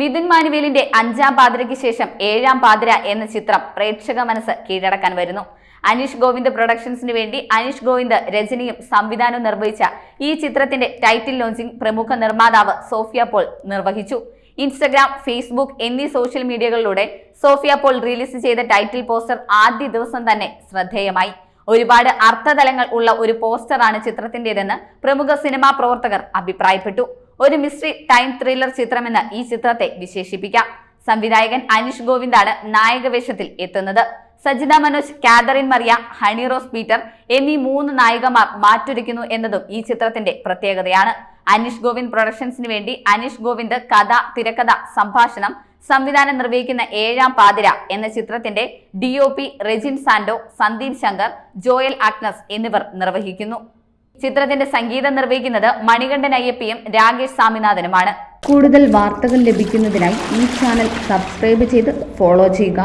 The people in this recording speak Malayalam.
മിഥുൻ മാനുവേലിന്റെ അഞ്ചാം പാതിരയ്ക്ക് ശേഷം ഏഴാം പാതിര എന്ന ചിത്രം പ്രേക്ഷക മനസ്സ് കീഴടക്കാൻ വരുന്നു. അനീഷ് ഗോവിന്ദ് പ്രൊഡക്ഷൻസിന് വേണ്ടി അനീഷ് ഗോവിന്ദ് രചനയും സംവിധാനവും നിർവഹിച്ച ഈ ചിത്രത്തിന്റെ ടൈറ്റിൽ ലോഞ്ചിംഗ് പ്രമുഖ നിർമ്മാതാവ് സോഫിയ പോൾ നിർവഹിച്ചു. ഇൻസ്റ്റഗ്രാം ഫേസ്ബുക്ക് എന്നീ സോഷ്യൽ മീഡിയകളിലൂടെ സോഫിയ പോൾ റിലീസ് ചെയ്ത ടൈറ്റിൽ പോസ്റ്റർ ആദ്യ ദിവസം തന്നെ ശ്രദ്ധേയമായി. ഒരുപാട് അർത്ഥതലങ്ങൾ ഉള്ള ഒരു പോസ്റ്ററാണ് ചിത്രത്തിന്റേതെന്ന് പ്രമുഖ സിനിമാ പ്രവർത്തകർ അഭിപ്രായപ്പെട്ടു. ഒരു മിസ്റ്ററി ടൈം ത്രില്ലർ ചിത്രമെന്ന് ഈ ചിത്രത്തെ വിശേഷിപ്പിക്കാം. സംവിധായകൻ അനീഷ് ഗോവിന്ദാണ് നായക വേഷത്തിൽ എത്തുന്നത്. സജിത മനോജ് കാതറിൻ മറിയ ഹണി റോസ് പീറ്റർ എന്നീ മൂന്ന് നായികമാർ മാറ്റൊരുക്കുന്നു എന്നതും ഈ ചിത്രത്തിന്റെ പ്രത്യേകതയാണ്. അനീഷ് ഗോവിന്ദ് പ്രൊഡക്ഷൻസിന് വേണ്ടി അനീഷ് ഗോവിന്ദ് കഥ തിരക്കഥ സംഭാഷണം സംവിധാനം നിർവഹിക്കുന്ന ഏഴാം പാതിര എന്ന ചിത്രത്തിന്റെ D O P Rejin Sando Sandeep Shankar Joel Agnes എന്നിവർ നിർവഹിക്കുന്നു. ചിത്രത്തിന്റെ സംഗീതം നിർവഹിക്കുന്നത് മണികണ്ഠൻ അയ്യപ്പയും രാകേഷ് സ്വാമിനാഥനുമാണ്. കൂടുതൽ വാർത്തകൾ ലഭിക്കുന്നതിനായി ഈ ചാനൽ സബ്സ്ക്രൈബ് ചെയ്ത് ഫോളോ ചെയ്യുക.